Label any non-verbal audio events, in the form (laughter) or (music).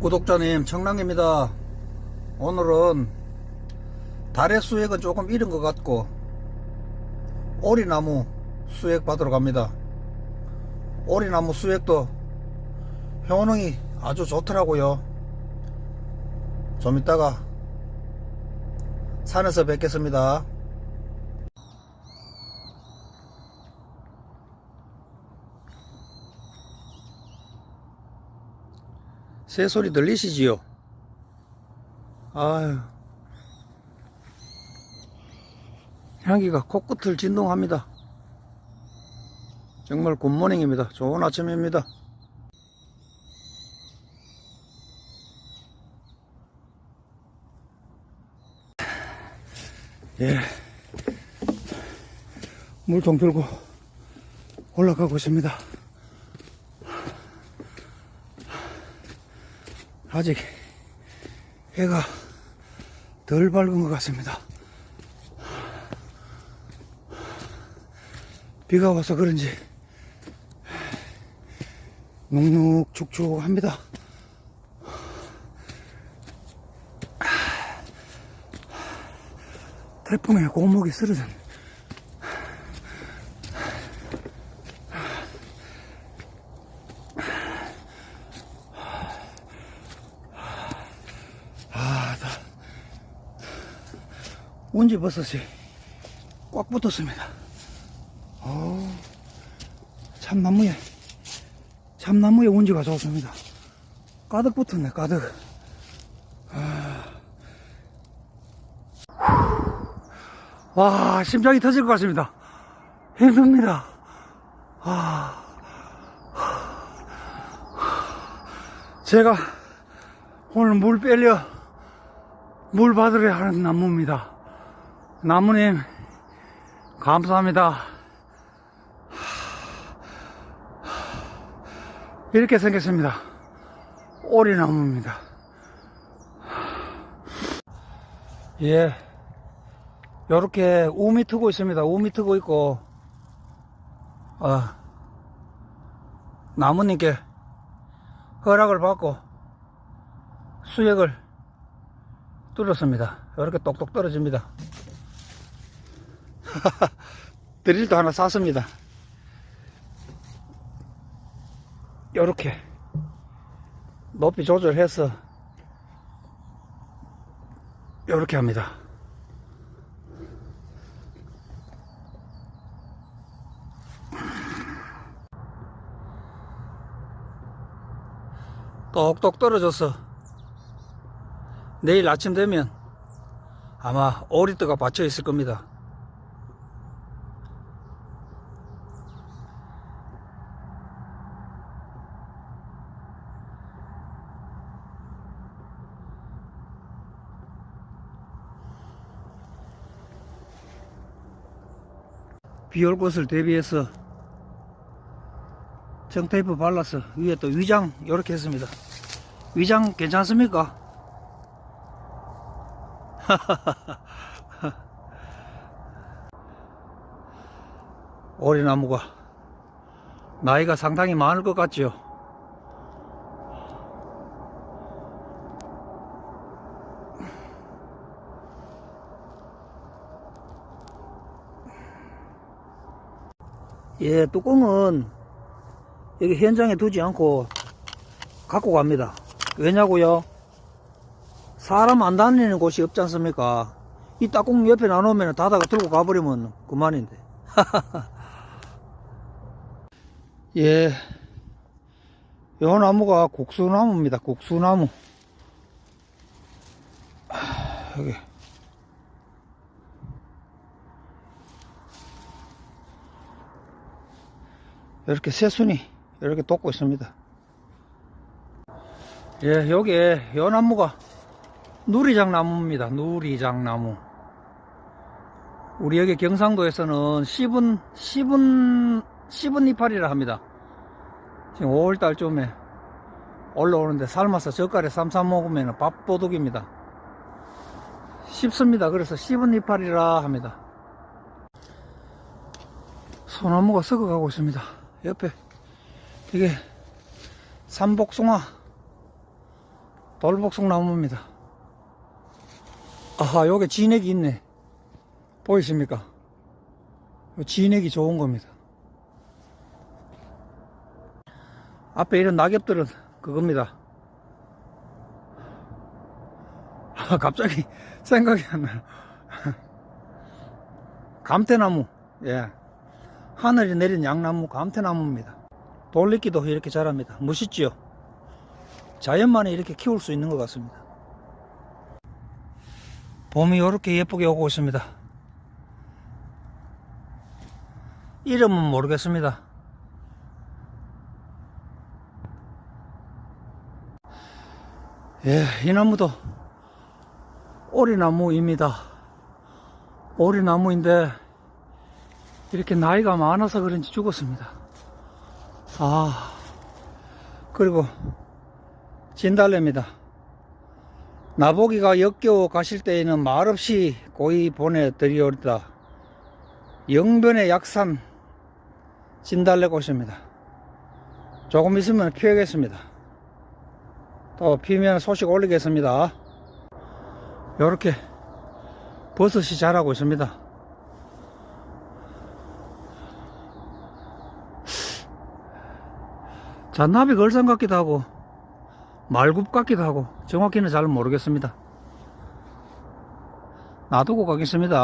구독자님 청랑입니다. 오늘은 달의 수액은 조금 이른 것 같고 오리나무 수액 받으러 갑니다. 오리나무 수액도 효능이 아주 좋더라고요. 좀 이따가 산에서 뵙겠습니다 새소리 들리시지요? 아유. 향기가 코끝을 진동합니다. 정말 굿모닝입니다. 좋은 아침입니다. 예. 물통 들고 올라가고 있습니다. 아직 해가 덜 밝은 것 같습니다. 비가 와서 그런지 눅눅축축합니다. 태풍에 고목이 쓰러진 운지버섯이 꽉 붙었습니다. 어, 참나무에, 참나무에 운지가 좋습니다. 가득 붙었네, 가득. 아. 와, 심장이 터질 것 같습니다. 힘듭니다. 아. 제가 오늘 물 빼려 물 받으려 하는 나무입니다. 나무님, 감사합니다. 이렇게 생겼습니다. 오리나무입니다. 예. 요렇게 우미 트고 있습니다. 우미 트고 있고, 어, 나무님께 허락을 받고 수액을 뚫었습니다. 이렇게 똑똑 떨어집니다. (laughs) 드릴도 하나 샀습니다. 요렇게 높이 조절해서 요렇게 합니다. 똑똑 떨어져서 내일 아침 되면 아마 오리뜨가 받쳐 있을 겁니다. 비 올 것을 대비해서 정테이프 발라서 위에 또 위장 이렇게 했습니다. 위장 괜찮습니까? (laughs) 오리나무가 나이가 상당히 많을 것 같죠? 예, 뚜껑은 여기 현장에 두지 않고 갖고 갑니다. 왜냐고요? 사람 안 다니는 곳이 없지 않습니까? 이 뚜껑 옆에 놔놓으면 닫아가 들고 가버리면 그만인데. (laughs) 예. 요 나무가 국수나무입니다. 국수나무. 아, 여기. 이렇게 새순이 이렇게 돋고 있습니다. 예, 요게 요 나무가 누리장 나무입니다. 누리장 나무. 우리 여기 경상도에서는 씹은 씹은 씹은 이파리라 합니다. 지금 5월 달쯤에 올라오는데 삶아서 젓갈에 쌈싸 먹으면 밥도둑입니다. 씹습니다. 그래서 씹은 이파리라 합니다. 소나무가 썩어가고 있습니다. 옆에 이게 삼복송화 돌복숭 나무입니다. 아하, 요게 진액이 있네. 보이십니까? 요 진액이 좋은 겁니다. 앞에 이런 낙엽들은 그겁니다. (laughs) 아, 갑자기 (laughs) 생각이 안 나요. (laughs) 감태나무, 예. 하늘이 내린 양나무 감태나무입니다. 돌리기도 이렇게 자랍니다. 멋있지요? 자연만에 이렇게 키울 수 있는 것 같습니다. 봄이 이렇게 예쁘게 오고 있습니다. 이름은 모르겠습니다. 예, 이 나무도 오리나무입니다. 오리나무인데 이렇게 나이가 많아서 그런지 죽었습니다. 아, 그리고 진달래입니다. 나보기가 역겨워 가실 때에는 말없이 고이 보내드리오리다. 영변의 약산 진달래 꽃입니다. 조금 있으면 피우겠습니다. 또 피면 소식 올리겠습니다. 이렇게 버섯이 자라고 있습니다. 잔나비 걸상 같기도 하고 말굽 같기도 하고 정확히는 잘 모르겠습니다. 놔두고 가겠습니다.